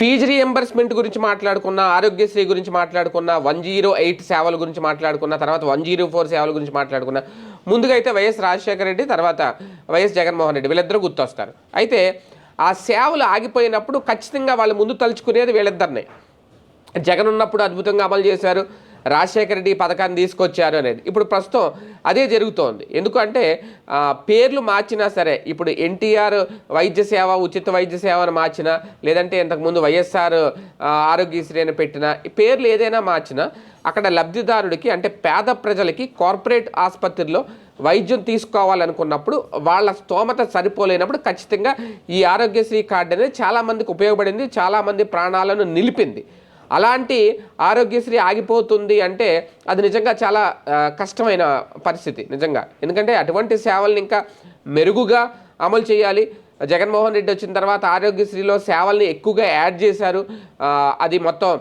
Fee reimbursement గురించి మాట్లాడుకున్న ఆరోగ్యశ్రీ గురించి మాట్లాడుకున్న వన్ జీరో ఎయిట్ సేవల గురించి మాట్లాడుకున్న తర్వాత వన్ జీరో ఫోర్ సేవల గురించి మాట్లాడుకున్న ముందుగా అయితే వైఎస్ రాజశేఖర రెడ్డి తర్వాత వైఎస్ జగన్మోహన్ రెడ్డి వీళ్ళిద్దరూ గుర్తొస్తారు. అయితే ఆ సేవలు ఆగిపోయినప్పుడు ఖచ్చితంగా వాళ్ళు ముందు తలుచుకునేది వీళ్ళిద్దరినే. జగన్ ఉన్నప్పుడు అద్భుతంగా అమలు చేశారు. రాజశేఖర రెడ్డి పథకాన్ని తీసుకొచ్చారు అనేది. ఇప్పుడు ప్రస్తుతం అదే జరుగుతోంది. ఎందుకంటే పేర్లు మార్చినా సరే ఇప్పుడు ఎన్టీఆర్ వైద్య సేవ ఉచిత వైద్య సేవను మార్చినా లేదంటే ఇంతకుముందు వైఎస్ఆర్ ఆరోగ్యశ్రీ అని పెట్టినా ఈ పేర్లు ఏదైనా మార్చినా అక్కడ లబ్ధిదారుడికి అంటే పేద ప్రజలకి కార్పొరేట్ ఆసుపత్రిలో వైద్యం తీసుకోవాలనుకున్నప్పుడు వాళ్ళ స్తోమత సరిపోలేనప్పుడు ఖచ్చితంగా ఈ ఆరోగ్యశ్రీ కార్డు అనేది చాలామందికి ఉపయోగపడింది చాలామంది ప్రాణాలను నిలిపింది. అలాంటి ఆరోగ్యశ్రీ ఆగిపోతుంది అంటే అది నిజంగా చాలా కష్టమైన పరిస్థితి నిజంగా. ఎందుకంటే అటువంటి సేవల్ని ఇంకా మెరుగుగా అమలు చేయాలి. జగన్మోహన్ రెడ్డి వచ్చిన తర్వాత ఆరోగ్యశ్రీలో సేవల్ని ఎక్కువగా యాడ్ చేశారు. అది మొత్తం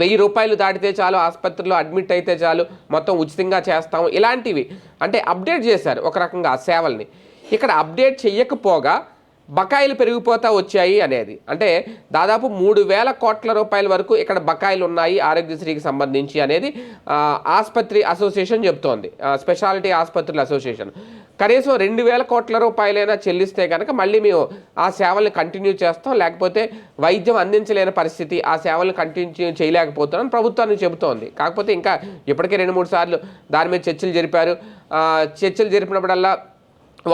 వెయ్యి రూపాయలు దాటితే చాలు ఆసుపత్రిలో అడ్మిట్ అయితే చాలు మొత్తం ఉచితంగా చేస్తాము. ఇలాంటివి అంటే అప్డేట్ చేశారు ఒక రకంగా ఆ సేవల్ని. ఇక్కడ అప్డేట్ చెయ్యకపోగా బకాయిలు పెరిగిపోతా వచ్చాయి అనేది. అంటే దాదాపు మూడు వేల కోట్ల రూపాయల వరకు ఇక్కడ బకాయిలు ఉన్నాయి ఆరోగ్యశ్రీకి సంబంధించి అనేది ఆసుపత్రి అసోసియేషన్ చెప్తోంది. స్పెషాలిటీ ఆసుపత్రుల అసోసియేషన్. కనీసం రెండు వేల కోట్ల రూపాయలైనా చెల్లిస్తే కనుక మళ్ళీ మేము ఆ సేవలను కంటిన్యూ చేస్తాం. లేకపోతే వైద్యం అందించలేని పరిస్థితి ఆ సేవలు కంటిన్యూ చేయలేకపోతున్నాం ప్రభుత్వాన్ని చెబుతోంది. కాకపోతే ఇంకా ఇప్పటికే రెండు మూడు సార్లు దాని మీద చర్చలు జరిపారు. చర్చలు జరిపినప్పుడల్లా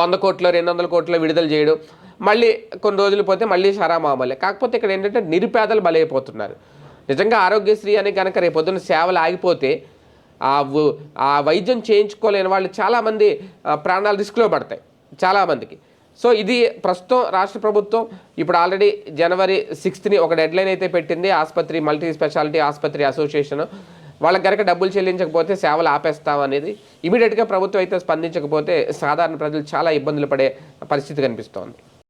వంద కోట్లు రెండు వందల కోట్లు విడుదల చేయడం మళ్ళీ కొన్ని రోజులు పోతే మళ్ళీ షరామామలే. కాకపోతే ఇక్కడ ఏంటంటే నిరుపేదలు బలైపోతున్నారు. నిజంగా ఆరోగ్యశ్రీ అని కనుక రేపు పొద్దున్న సేవలు ఆగిపోతే ఆ వు- ఆ వైద్యం చేయించుకోలేని వాళ్ళు చాలామంది ప్రాణాలు రిస్క్లో పడతాయి. చాలామందికి. సో ఇది ప్రస్తుతం రాష్ట్ర ప్రభుత్వం ఇప్పుడు ఆల్రెడీ జనవరి సిక్స్త్ని ఒక డెడ్లైన్ అయితే పెట్టింది. ఆసుపత్రి మల్టీ స్పెషాలిటీ ఆసుపత్రి అసోసియేషన్. వాళ్ళకి కనుక డబ్బులు చెల్లించకపోతే సేవలు ఆపేస్తాం అనేది ఇమీడియట్గా ప్రభుత్వం అయితే స్పందించకపోతే సాధారణ ప్రజలు చాలా ఇబ్బందులు పడే పరిస్థితి కనిపిస్తోంది.